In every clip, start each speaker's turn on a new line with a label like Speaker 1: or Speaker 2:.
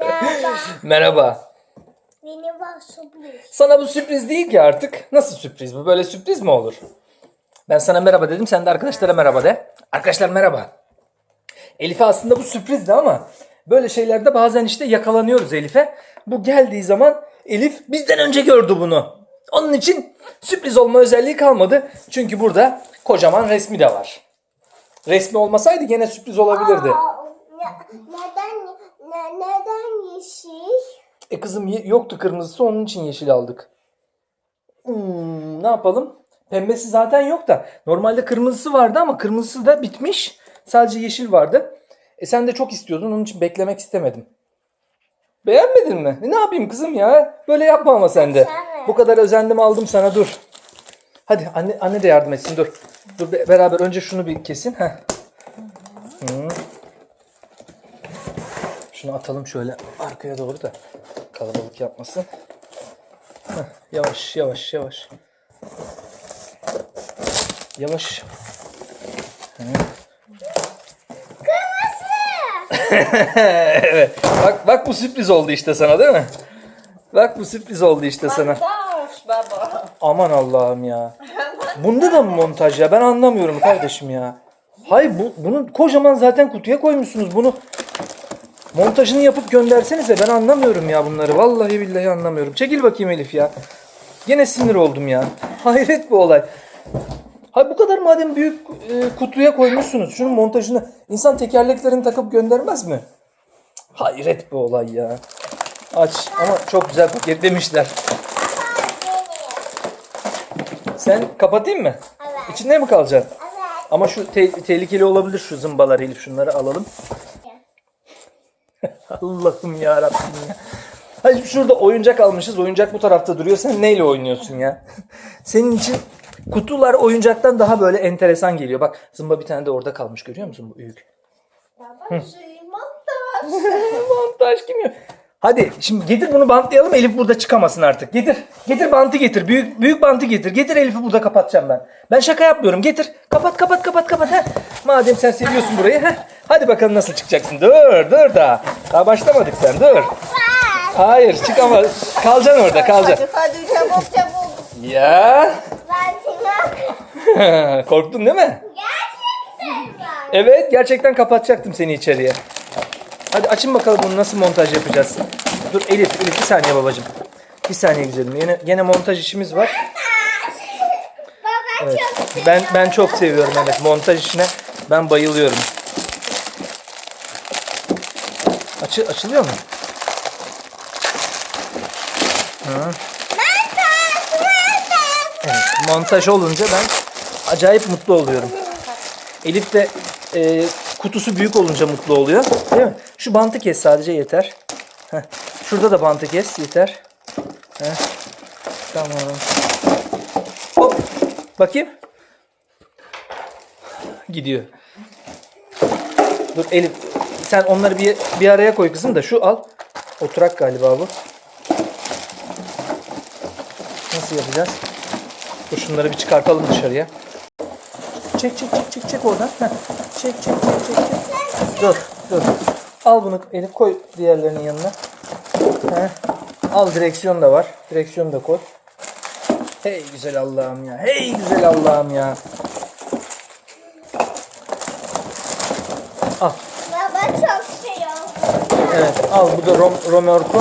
Speaker 1: Merhaba.
Speaker 2: Merhaba.
Speaker 1: Beni var sürpriz.
Speaker 2: Sana bu sürpriz değil ki artık. Nasıl sürpriz bu? Böyle sürpriz mi olur? Ben sana merhaba dedim. Sen de arkadaşlara merhaba de. Arkadaşlar merhaba. Elif'e aslında bu sürprizdi ama böyle şeylerde bazen işte yakalanıyoruz Elif'e. Bu geldiği zaman Elif bizden önce gördü bunu. Onun için sürpriz olma özelliği kalmadı. Çünkü burada kocaman resmi de var. Resmi olmasaydı gene sürpriz olabilirdi.
Speaker 1: Aa, ne- neden ne, neden yeşil?
Speaker 2: E kızım yoktu kırmızısı onun için yeşil aldık. Hmm, ne yapalım? Pembesi zaten yok da. Normalde kırmızısı vardı ama kırmızısı da bitmiş. Sadece yeşil vardı. E sen de çok istiyordun onun için beklemek istemedim. Beğenmedin mi? E ne yapayım kızım ya? Böyle yapma ama sen de. Bu kadar özendim aldım sana dur. Hadi anne, anne de yardım etsin dur. Dur be- beraber önce şunu bir kesin. Heh. Şunu atalım şöyle arkaya doğru da kalabalık yapmasın. Heh, yavaş yavaş yavaş. Yavaş. Evet. Bak bak bu sürpriz oldu işte sana değil mi? Bak bu sürpriz oldu işte sana.
Speaker 3: Baba.
Speaker 2: Aman Allah'ım ya. Bunda da mı montaj ya? Ben anlamıyorum kardeşim ya. Hayır bu, bunu kocaman zaten kutuya koymuşsunuz. Bunu montajını yapıp göndersenize. Ben anlamıyorum ya bunları. Vallahi billahi anlamıyorum. Çekil bakayım Elif ya. Yine sinir oldum ya. Hayret bu olay. Hayır bu kadar madem büyük e, kutuya koymuşsunuz. Şunun montajını insan tekerleklerini takıp göndermez mi? Hayret bu olay ya. Aç ama çok güzel paketlemişler. Sen kapatayım mı?
Speaker 1: Evet.
Speaker 2: İçinde mi kalacaksın?
Speaker 1: Evet.
Speaker 2: Ama şu te- tehlikeli olabilir şu zımbalar Elif. Şunları alalım. Allah'ım ya Rabbim ya. Hayır şurada oyuncak almışız. Oyuncak bu tarafta duruyor. Sen neyle oynuyorsun ya? Senin için kutular oyuncaktan daha böyle enteresan geliyor. Bak zımba bir tane de orada kalmış. Görüyor musun bu büyük?
Speaker 3: Baba şey montaj.
Speaker 2: Montaj kim ya? Hadi şimdi getir bunu bantlayalım Elif burada çıkamasın artık. Getir. Getir bantı getir. Büyük büyük bantı getir. Getir Elif'i burada kapatacağım ben. Ben şaka yapmıyorum. Getir. Kapat kapat kapat kapat. Heh. Madem sen seviyorsun burayı. Heh. Hadi bakalım nasıl çıkacaksın. Dur dur daha. Daha başlamadık sen dur. Hayır çıkamaz. Kalacaksın orada kalacaksın.
Speaker 3: Hadi hadi çabuk çabuk.
Speaker 2: Ya. Korktun değil mi?
Speaker 1: gerçekten.
Speaker 2: Evet gerçekten kapatacaktım seni içeriye. Hadi açın bakalım bunu nasıl montaj yapacağız. Dur Elif, Elif bir saniye babacığım. Bir saniye güzelim. Yine, yine montaj işimiz var.
Speaker 1: Baba
Speaker 2: Evet.
Speaker 1: çok
Speaker 2: Ben ben çok seviyorum evet montaj işine. Ben bayılıyorum. Açı, açılıyor mu? Hı. Evet, montaj olunca ben acayip mutlu oluyorum. Elif de e, kutusu büyük olunca mutlu oluyor. Değil mi? Şu bantı kes sadece yeter. Heh. Şurada da bantı kes yeter. Heh. Tamam. Hop. Bakayım. Gidiyor. Dur Elif sen onları bir, bir araya koy kızım da şu al. Oturak galiba bu. Nasıl yapacağız? Dur şunları bir çıkartalım dışarıya. Çek çek çek çek çek oradan. Çek çek çek çek çek. Dur dur. Al bunu Elif koy diğerlerinin yanına. Heh. Al direksiyon da var. Direksiyonu da koy. Hey güzel Allah'ım ya. Hey güzel Allah'ım ya. Al.
Speaker 1: Baba çok şey oldu.
Speaker 2: Evet al bu da rom, romörkü.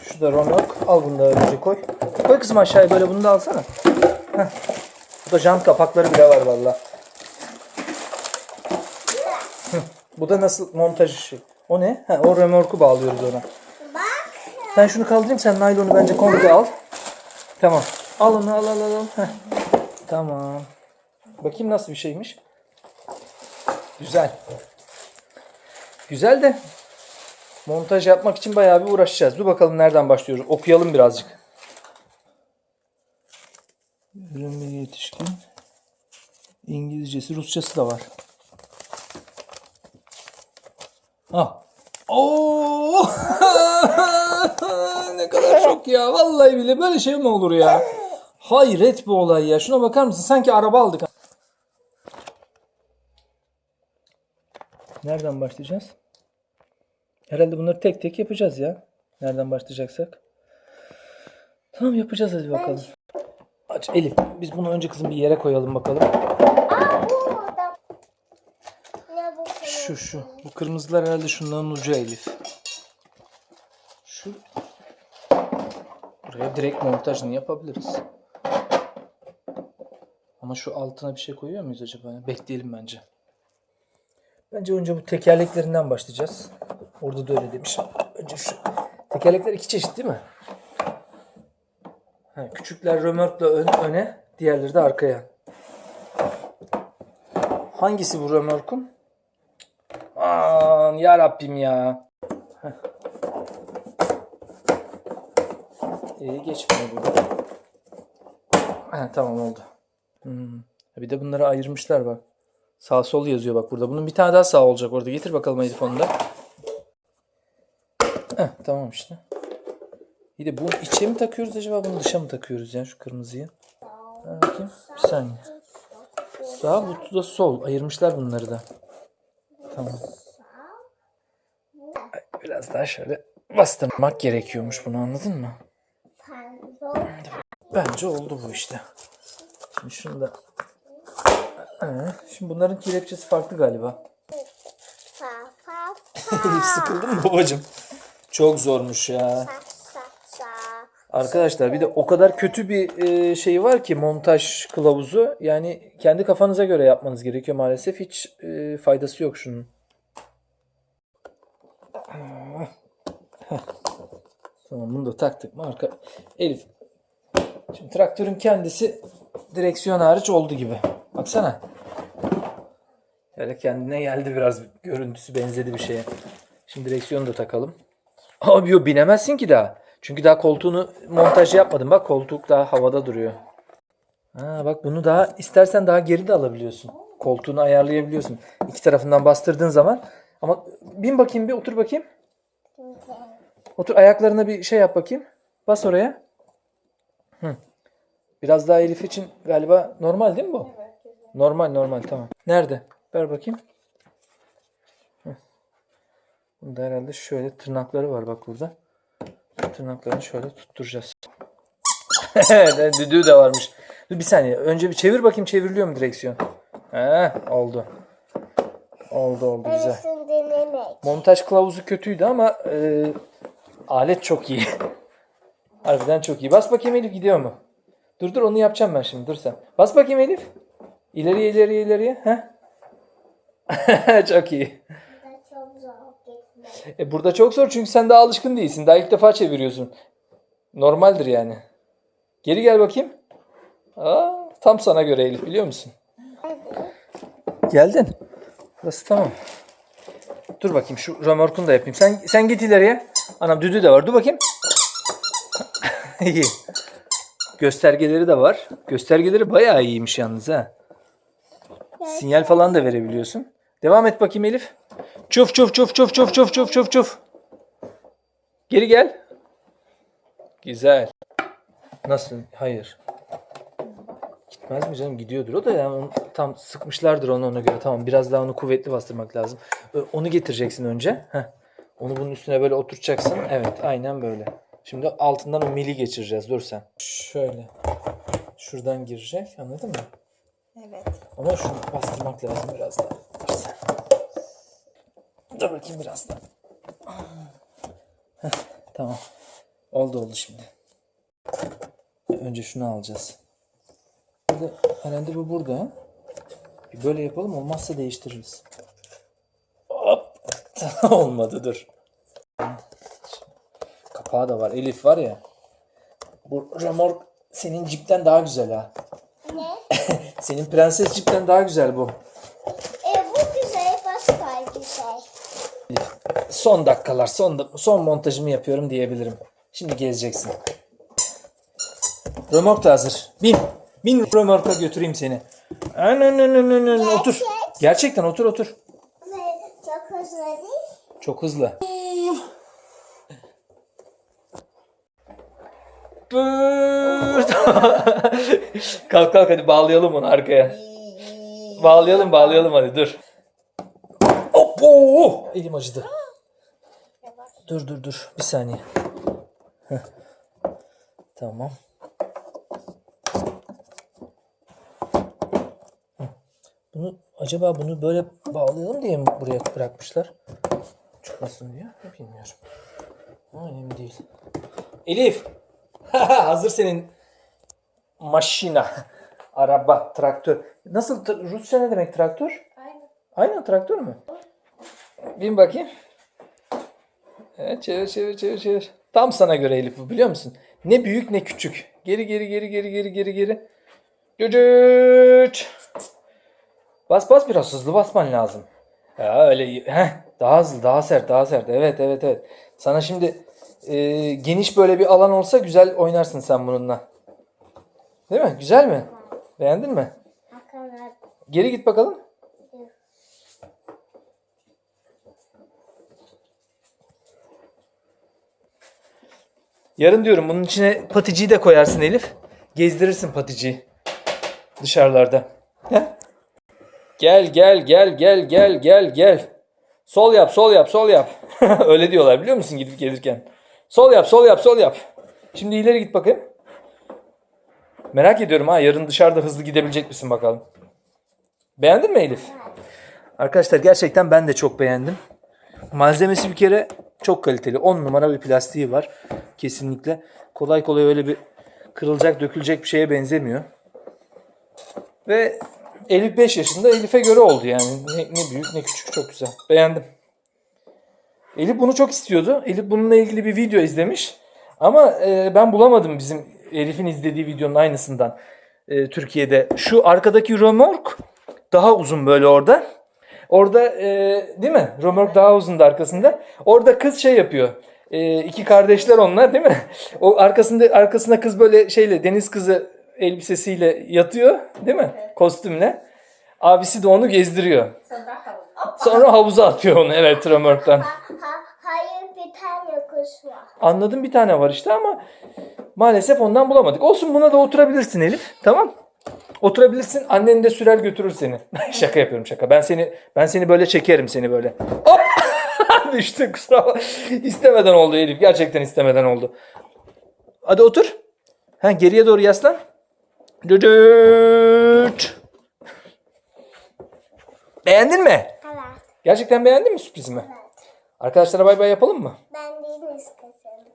Speaker 2: Şu da romörk. Al bunu da önce koy. Koy kızım aşağıya böyle bunu da alsana. Heh. Bu da jant kapakları bile var valla. Bu da nasıl montaj işi? O ne? Ha, o remorku bağlıyoruz ona.
Speaker 1: Bak.
Speaker 2: Ben şunu kaldırayım sen naylonu bence komple al. Tamam. Al onu al al al. al. Heh. Tamam. Bakayım nasıl bir şeymiş. Güzel. Güzel de montaj yapmak için bayağı bir uğraşacağız. Dur bakalım nereden başlıyoruz. Okuyalım birazcık. Ürün yetişkin. İngilizcesi, Rusçası da var. Ah. Oo! ne kadar çok ya. Vallahi bile böyle şey mi olur ya? Hayret bu olay ya. Şuna bakar mısın? Sanki araba aldık. Nereden başlayacağız? Herhalde bunları tek tek yapacağız ya. Nereden başlayacaksak. Tamam yapacağız hadi bakalım. Aç Elif. Biz bunu önce kızım bir yere koyalım bakalım.
Speaker 1: Aa bu orada. Ne bu?
Speaker 2: Şu şu. Bu kırmızılar herhalde şunların ucu Elif. Şu. Buraya direkt montajını yapabiliriz. Ama şu altına bir şey koyuyor muyuz acaba? Bekleyelim bence. Bence önce bu tekerleklerinden başlayacağız. Orada da öyle demiş. Önce şu. Tekerlekler iki çeşit değil mi? Ha, küçükler römorkla ön, öne, diğerleri de arkaya. Hangisi bu römorkun? Aman ya Rabbim ya. Heh. Geçmiyor burada. Ha, tamam oldu. Hmm. Bir de bunları ayırmışlar bak. Sağ sol yazıyor bak burada. Bunun bir tane daha sağ olacak orada. Getir bakalım Elif onu da. Heh, tamam işte. Bir de bu içe mi takıyoruz acaba bunu dışa mı takıyoruz ya şu kırmızıyı? Ha, bakayım. Bir saniye. Sağ bu da sol. Ayırmışlar bunları da. Tamam. Biraz daha şöyle bastırmak gerekiyormuş bunu anladın mı? Bence oldu bu işte. Şimdi şunu da... Ee, Şimdi bunların kelepçesi farklı galiba.
Speaker 1: Fa fa
Speaker 2: Elif sıkıldın mı babacım? Çok zormuş ya. Arkadaşlar bir de o kadar kötü bir e, şey var ki montaj kılavuzu. Yani kendi kafanıza göre yapmanız gerekiyor maalesef. Hiç e, faydası yok şunun. Tamam bunu da taktık mı arka. Elif. Şimdi traktörün kendisi direksiyon hariç oldu gibi. Baksana. Böyle kendine geldi biraz görüntüsü benzedi bir şeye. Şimdi direksiyonu da takalım. Abi yo binemezsin ki daha. Çünkü daha koltuğunu montaj yapmadım. Bak koltuk daha havada duruyor. Ha, bak bunu daha istersen daha geri de alabiliyorsun. Koltuğunu ayarlayabiliyorsun. İki tarafından bastırdığın zaman. Ama bin bakayım bir otur bakayım. Otur ayaklarına bir şey yap bakayım. Bas oraya. Hı. Biraz daha Elif için galiba normal değil mi bu? Normal normal tamam. Nerede? Ver bakayım. Bunda herhalde şöyle tırnakları var bak burada. Tırnaklarını şöyle tutturacağız. Evet, düdüğü de varmış. Dur bir saniye. Önce bir çevir bakayım çevriliyor mu direksiyon? He, oldu. Oldu oldu güzel. Montaj kılavuzu kötüydü ama e, alet çok iyi. Harbiden çok iyi. Bas bakayım Elif gidiyor mu? Dur dur onu yapacağım ben şimdi. Dur sen. Bas bakayım Elif. İleriye ileriye ileriye. Heh. çok iyi. E, burada çok zor çünkü sen daha alışkın değilsin. Daha ilk defa çeviriyorsun. Normaldir yani. Geri gel bakayım. Aa, tam sana göre Elif biliyor musun? Geldin. Burası tamam. Dur bakayım şu römorkunu da yapayım. Sen sen git ileriye. Anam düdüğü de var. Dur bakayım. İyi. Göstergeleri de var. Göstergeleri bayağı iyiymiş yalnız ha. Sinyal falan da verebiliyorsun. Devam et bakayım Elif. Çuf çuf çuf çuf çuf çuf çuf çuf çuf. Geri gel. Güzel. Nasıl? Hayır. Gitmez mi canım? Gidiyordur o da yani onu tam sıkmışlardır onu ona göre. Tamam biraz daha onu kuvvetli bastırmak lazım. Onu getireceksin önce. Heh. Onu bunun üstüne böyle oturtacaksın. Evet aynen böyle. Şimdi altından o mili geçireceğiz. Dur sen. Şöyle. Şuradan girecek. Anladın mı? Ama şunu bastırmak lazım biraz daha. Dur bakayım biraz daha. Tamam. Oldu oldu şimdi. Önce şunu alacağız. Burada, herhalde bu burada. Bir böyle yapalım olmazsa değiştiririz. Hop. Olmadı dur. Kapağı da var. Elif var ya. Bu remork senin cipten daha güzel ha. Senin prenses cipten daha güzel bu.
Speaker 1: E bu güzel başka güzel.
Speaker 2: Son dakikalar, son son montajımı yapıyorum diyebilirim. Şimdi gezeceksin. Römork da hazır. Bin. Bin römorka götüreyim seni. An, an, an, an, an, an. Otur. Gerçekten otur otur.
Speaker 1: Ve çok hızlı değil.
Speaker 2: Çok hızlı. Bırt. kalk kalk hadi bağlayalım onu arkaya. Bağlayalım bağlayalım hadi dur. Hop, oo, elim acıdı. Dur dur dur. Bir saniye. Tamam. Bunu acaba bunu böyle bağlayalım diye mi buraya bırakmışlar? Çıkmasın diye. Bilmiyorum. Önemli değil. Elif. Hazır senin maşina. Araba, traktör. Nasıl? Rusça ne demek traktör?
Speaker 3: Aynen.
Speaker 2: Aynen traktör mü? Bin bakayım. Evet çevir çevir çevir çevir. Tam sana göre Elif bu biliyor musun? Ne büyük ne küçük. Geri geri geri geri geri geri geri. Düdüt. Bas bas biraz hızlı basman lazım. Ya öyle. Heh, daha hızlı daha sert daha sert. Evet evet evet. Sana şimdi e, geniş böyle bir alan olsa güzel oynarsın sen bununla. Değil mi? Güzel mi? Beğendin mi? Geri git bakalım. Yarın diyorum bunun içine paticiyi de koyarsın Elif. Gezdirirsin paticiyi. Dışarılarda. Heh. Gel gel gel gel gel gel gel. Sol yap sol yap sol yap. Öyle diyorlar biliyor musun gidip gelirken. Sol yap sol yap sol yap. Şimdi ileri git bakayım. Merak ediyorum ha yarın dışarıda hızlı gidebilecek misin bakalım. Beğendin mi Elif? Arkadaşlar gerçekten ben de çok beğendim. Malzemesi bir kere çok kaliteli. 10 numara bir plastiği var. Kesinlikle. Kolay kolay öyle bir kırılacak, dökülecek bir şeye benzemiyor. Ve Elif 5 yaşında Elif'e göre oldu yani. Ne, ne büyük ne küçük çok güzel. Beğendim. Elif bunu çok istiyordu. Elif bununla ilgili bir video izlemiş. Ama e, ben bulamadım bizim Elif'in izlediği videonun aynısından e, Türkiye'de. Şu arkadaki römork daha uzun böyle orada. Orada e, değil mi? Römork daha uzun da arkasında. Orada kız şey yapıyor. E, iki kardeşler onlar değil mi? O arkasında arkasında kız böyle şeyle deniz kızı elbisesiyle yatıyor değil mi? Kostümle. Abisi de onu gezdiriyor.
Speaker 3: Sonra
Speaker 2: havuza atıyor onu evet römorktan.
Speaker 1: Ha, hayır bir tane kuş var.
Speaker 2: Anladım bir tane var işte ama maalesef ondan bulamadık. Olsun buna da oturabilirsin Elif. Tamam? Oturabilirsin. Annen de sürer götürür seni. şaka yapıyorum şaka. Ben seni ben seni böyle çekerim seni böyle. Hop! Düştü kusura bakma. İstemeden oldu Elif. Gerçekten istemeden oldu. Hadi otur. Ha, geriye doğru yaslan. Düdüt. Beğendin mi?
Speaker 1: Evet.
Speaker 2: Gerçekten beğendin mi sürprizimi? Arkadaşlara bay bay yapalım mı?
Speaker 1: Kızım.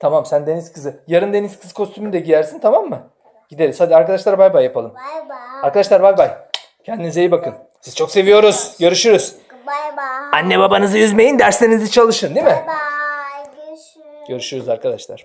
Speaker 2: Tamam sen deniz kızı. Yarın deniz kızı kostümünü de giyersin tamam mı? Gideriz. Hadi arkadaşlara bay bay yapalım.
Speaker 1: Bay bay.
Speaker 2: Arkadaşlar bay bay. Kendinize iyi bakın. Siz çok seviyoruz. Görüşürüz.
Speaker 1: Bay bay.
Speaker 2: Anne babanızı üzmeyin derslerinizi çalışın değil mi?
Speaker 1: Bay bay. Görüşürüz.
Speaker 2: Görüşürüz arkadaşlar.